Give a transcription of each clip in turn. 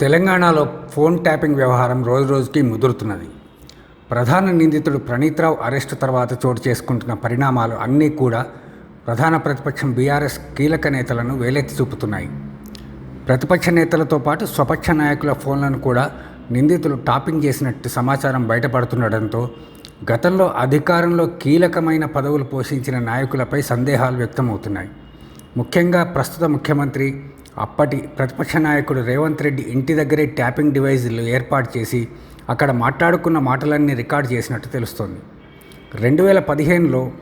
తెలంగాణలో phone tapping వ్యవహారం రోజురోజుకి ముదురుతున్నది. ప్రధాన నిందితుడు ప్రణీత్రావు అరెస్టు తర్వాత చోటు చేసుకుంటున్న పరిణామాలు అన్నీ కూడా ప్రధాన ప్రతిపక్షం బీఆర్ఎస్ కీలక నేతలను వేలెత్తి చూపుతున్నాయి. ప్రతిపక్ష నేతలతో పాటు స్వపక్ష నాయకుల ఫోన్లను కూడా నిందితులు టాపింగ్ చేసినట్టు సమాచారం బయటపడుతుండటంతో గతంలో అధికారంలో కీలకమైన పదవులు పోషించిన నాయకులపై సందేహాలు వ్యక్తమవుతున్నాయి. ముఖ్యంగా ప్రస్తుత ముఖ్యమంత్రి అప్పటి ప్రతిపక్ష నాయకుడు రేవంత్ రెడ్డి ఇంటి దగ్గరే ట్యాపింగ్ డివైజులు ఏర్పాటు చేసి అక్కడ మాట్లాడుకున్న మాటలన్నీ రికార్డ్ చేసినట్టు తెలుస్తోంది. రెండు వేల పదిహేనులో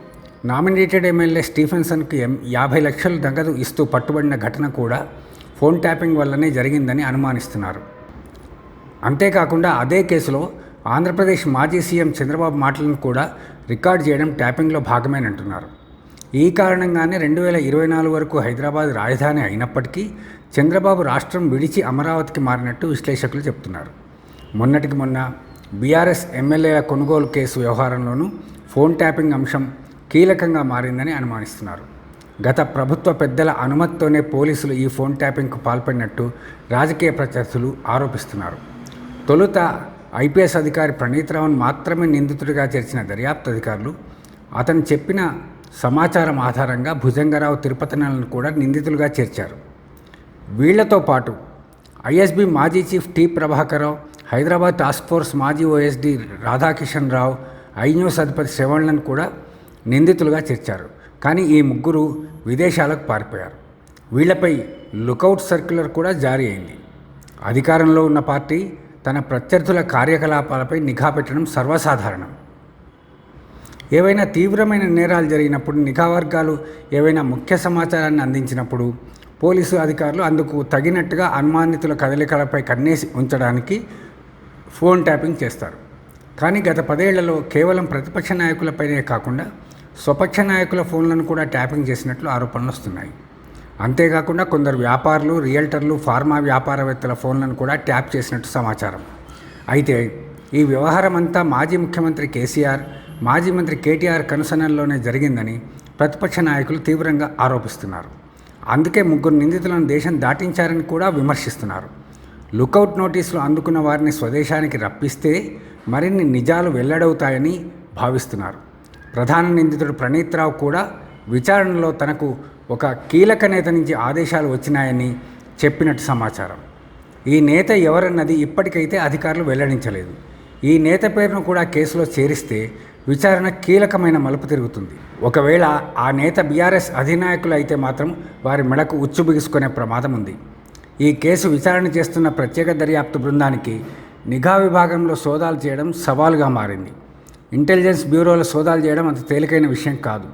నామినేటెడ్ ఎమ్మెల్యే స్టీఫెన్సన్కి ఎం యాభై లక్షలు నగదు ఇస్తూ పట్టుబడిన ఘటన కూడా ఫోన్ ట్యాపింగ్ వల్లనే జరిగిందని అనుమానిస్తున్నారు. అంతేకాకుండా అదే కేసులో ఆంధ్రప్రదేశ్ మాజీ సీఎం చంద్రబాబు మాటలను కూడా రికార్డ్ చేయడం ట్యాపింగ్లో భాగమేనంటున్నారు. ఈ కారణంగానే రెండు వేల ఇరవై నాలుగు వరకు హైదరాబాద్ రాజధాని అయినప్పటికీ చంద్రబాబు రాష్ట్రం విడిచి అమరావతికి మారినట్టు విశ్లేషకులు చెప్తున్నారు. మొన్నటికి మొన్న బీఆర్ఎస్ ఎమ్మెల్యేల కొనుగోలు కేసు వ్యవహారంలోనూ ఫోన్ ట్యాపింగ్ అంశం కీలకంగా మారిందని అనుమానిస్తున్నారు. గత ప్రభుత్వ పెద్దల అనుమతితోనే పోలీసులు ఈ ఫోన్ ట్యాపింగ్కు పాల్పడినట్టు రాజకీయ ప్రత్యర్థులు ఆరోపిస్తున్నారు. తొలుత ఐపీఎస్ అధికారి ప్రణీత్రావును మాత్రమే నిందితుడిగా చేర్చిన దర్యాప్తు అధికారులు అతను చెప్పిన సమాచారం ఆధారంగా భుజంగరావు తిరుపతినలను కూడా నిందితులుగా చేర్చారు. వీళ్ళతో పాటు ఐఎస్బి మాజీ chief T Prabhakararao Hyderabad task force మాజీ ఓఎస్డి రాధాకిషన్ రావు ఐన్యూస్ అధిపతి శ్రవణ్లను కూడా నిందితులుగా చేర్చారు. కానీ ఈ ముగ్గురు విదేశాలకు పారిపోయారు. వీళ్ళపై లుకౌట్ సర్క్యులర్ కూడా జారీ అయింది. అధికారంలో ఉన్న పార్టీ తన ప్రత్యర్థుల కార్యకలాపాలపై నిఘా పెట్టడం సర్వసాధారణం. ఏవైనా తీవ్రమైన నేరాలు జరిగినప్పుడు నిఘా వర్గాలు ఏవైనా ముఖ్య సమాచారాన్ని అందించినప్పుడు పోలీసు అధికారులు అందుకు తగినట్టుగా అనుమానితుల కదలికలపై కన్నేసి ఉంచడానికి ఫోన్ ట్యాపింగ్ చేస్తారు. కానీ గత పదేళ్ళలో కేవలం ప్రతిపక్ష నాయకులపైనే కాకుండా స్వపక్ష నాయకుల ఫోన్లను కూడా ట్యాపింగ్ చేసినట్లు ఆరోపణలు వస్తున్నాయి. అంతేకాకుండా కొందరు వ్యాపారులు రియల్టర్లు ఫార్మా వ్యాపారవేత్తల ఫోన్లను కూడా ట్యాప్ చేసినట్టు సమాచారం. అయితే ఈ వ్యవహారం అంతా మాజీ ముఖ్యమంత్రి కేసీఆర్ మాజీ మంత్రి కేటీఆర్ కనుసనల్లోనే జరిగిందని ప్రతిపక్ష నాయకులు తీవ్రంగా ఆరోపిస్తున్నారు. అందుకే ముగ్గురు నిందితులను దేశం దాటించారని కూడా విమర్శిస్తున్నారు. లుకౌట్ నోటీసులు అందుకున్న వారిని స్వదేశానికి రప్పిస్తే మరిన్ని నిజాలు వెల్లడవుతాయని భావిస్తున్నారు. ప్రధాన నిందితుడు ప్రణీత్ రావు కూడా విచారణలో తనకు ఒక కీలక నేత నుంచి ఆదేశాలు వచ్చినాయని చెప్పినట్టు సమాచారం. ఈ నేత ఎవరన్నది ఇప్పటికైతే అధికారులు వెల్లడించలేదు. ఈ నేత పేరును కూడా కేసులో చేరిస్తే విచారణ కీలకమైన మలుపు తిరుగుతుంది. ఒకవేళ ఆ నేత బీఆర్ఎస్ అధినాయకులు అయితే మాత్రం వారి మెడకు ఉచ్చు బిగుసుకునే ప్రమాదం ఉంది. ఈ కేసు విచారణ చేస్తున్న ప్రత్యేక దర్యాప్తు బృందానికి నిఘా విభాగంలో సోదాలు చేయడం సవాలుగా మారింది. ఇంటెలిజెన్స్ బ్యూరోలో సోదాలు చేయడం అంత తేలికైన విషయం కాదు.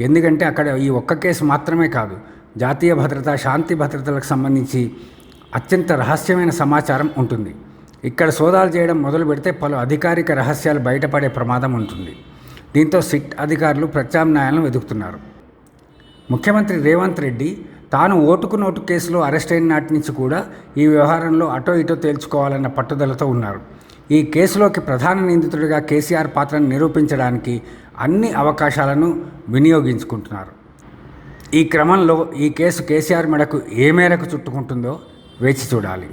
ఎందుకంటే అక్కడ ఈ ఒక్క కేసు మాత్రమే కాదు జాతీయ భద్రత శాంతి భద్రతలకు సంబంధించి అత్యంత రహస్యమైన సమాచారం ఉంటుంది. ఇక్కడ సోదాలు చేయడం మొదలు పెడితే పలు అధికారిక రహస్యాలు బయటపడే ప్రమాదం ఉంటుంది. దీంతో సిట్ అధికారులు ప్రత్యామ్నాయాలను వెతుకుతున్నారు. ముఖ్యమంత్రి రేవంత్ రెడ్డి తాను ఓటుకు నోటు కేసులో అరెస్ట్ అయిన నాటి నుంచి కూడా ఈ వ్యవహారంలో అటో ఇటో తేల్చుకోవాలన్న పట్టుదలతో ఉన్నారు. ఈ కేసులోకి ప్రధాన నిందితుడిగా కేసీఆర్ పాత్రను నిరూపించడానికి అన్ని అవకాశాలను వినియోగించుకుంటున్నారు. ఈ క్రమంలో ఈ కేసు కేసీఆర్ మెడకు ఏ మేరకు చుట్టుకుంటుందో వేచి చూడాలి.